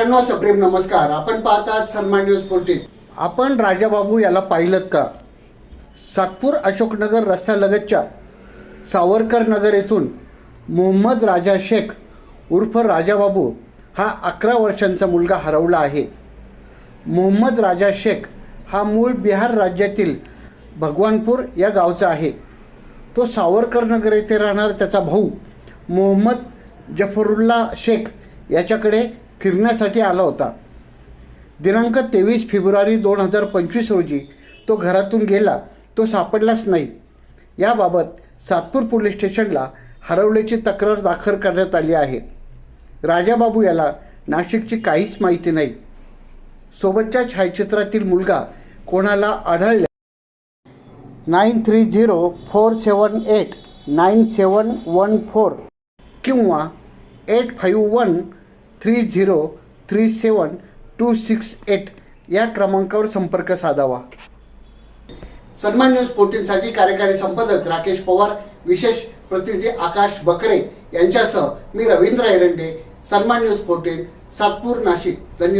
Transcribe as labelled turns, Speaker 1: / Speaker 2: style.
Speaker 1: मित्रांनो सप्रेम नमस्कार. आपण पाहतात सन्मान न्यूज फोर्टीन आपण राजाबाबू याला पाहिलं का? सातपूर अशोकनगर रस्त्यालगतच्या सावरकर नगर येथून मोहम्मद राजा शेख उर्फ राजाबाबू हा अकरा वर्षांचा मुलगा हरवला आहे. मोहम्मद राजा शेख हा मूळ बिहार राज्यातील भगवानपूर या गावचा आहे. तो सावरकर नगर येथे राहणारा त्याचा भाऊ मोहम्मद जफरुल्ला शेख याच्याकडे फिरण्यासाठी आला होता. दिनांक तेवीस फेब्रुवारी दोन हजार पंचवीस रोजी तो घरातून गेला. तो सापडलाच नाही. याबाबत सातपूर पोलीस स्टेशनला हरवल्याची तक्रार दाखल करण्यात आली आहे. राजाबाबू याला नाशिकची काहीच माहिती नाही. सोबतच्या छायाचित्रातील मुलगा कोणाला आढळल्या nine three zero four seven eight nine seven one four किंवा eight five one three zero three seven two six eight या क्रमांकावर संपर्क साधावा सन्मान न्यूज फोर्टीनसाठी कार्यकारी संपादक राकेश पवार विशेष प्रतिनिधी आकाश बकरे यांच्यासह मी रवींद्र एरंडे सन्मान न्यूज फोर्टीन सातपूर नाशिक धन्यवाद